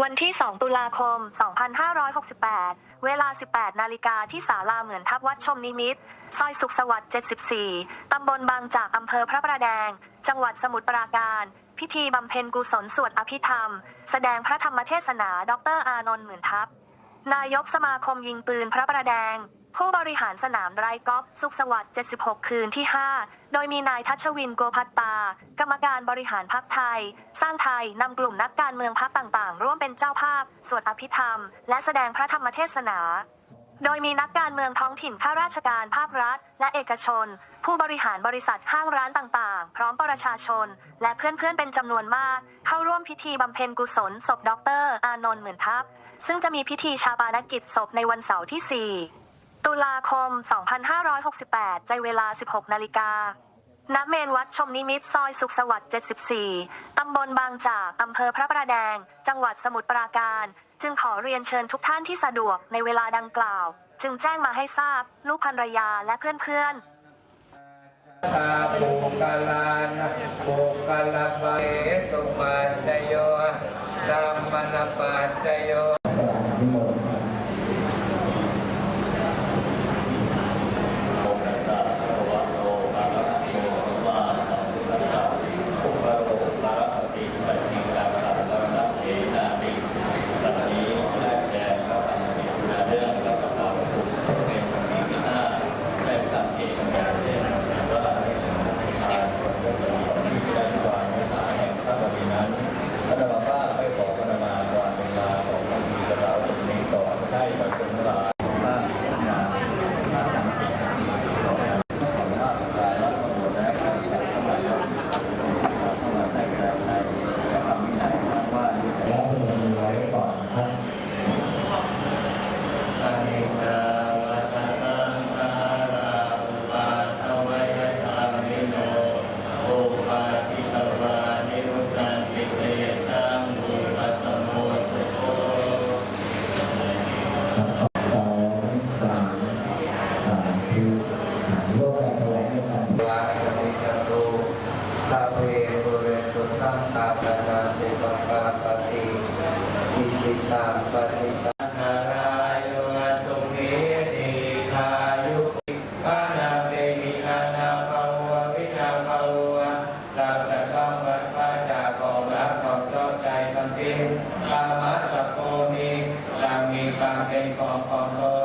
วันที่ 2 ตุลาคม 2568 เวลา 18 นาฬิกาที่ศาลาเหมือนทับวัดชมนิมิตร ซอยสุขสวัสดิ์ 74 ตำบลบางจากอำเภอพระประแดง จังหวัดสมุทรปราการ พิธีบำเพ็ญกุศลสวดอภิธรรม แสดงพระธรรมเทศนา ดรอานนท์เหมือนทับ นายกสมาคมยิงปืนพระประแดง ผู้บริหารสนามไรกอล์ฟสุขสวัสดิ์ 76 คืนที่ 5 โดยมีนายทัชวินโกพัตตา กรรมการบริหารพักไทย สร้างไทยนำกลุ่มนักการเมืองพักต่างๆ ร่วมเป็นเจ้าภาพ สวดอภิธรรม และแสดงพระธรรมเทศนา โดยมีนักการเมืองท้องถิ่นข้าราชการภาครัฐ และเอกชน ผู้บริหารบริษัทห้างร้านต่างๆ พร้อมประชาชน และเพื่อนๆเป็นจำนวนมาก เข้าร่วมพิธีบำเพ็ญกุศลศพดรอานนท์เหมื่นทัพ ซึ่งจะมีพิธีชาปานกิจศพในวันเสาร์ที่ 4 ตุลาคม 2568 ใจเวลา 16 นาฬิกาณเมนวัดชมนิมิตซอยสุขสวัสดิ์ 74 ตำบลบางจากอำเภอพระประแดง จังหวัดสมุทรปราการ จึงขอเรียนเชิญทุกท่านที่สะดวกในเวลาดังกล่าว จึงแจ้งมาให้ทราบ ลูกภรรยาและเพื่อนๆตาภูกาลานะภูกาลาเอตุปัจโยธรรมนปัจโย ตาเปเรตุสังตาปนาติปกาปฏิอิจิตังปฏิตังนารายสุเมติคายุปานาภิอานาภวินาภวะตามต่ต้องวัดว่ากองรักองชอบใจทั้งสิ้ธรรมะตะโกมีตามีความเป็นของของตน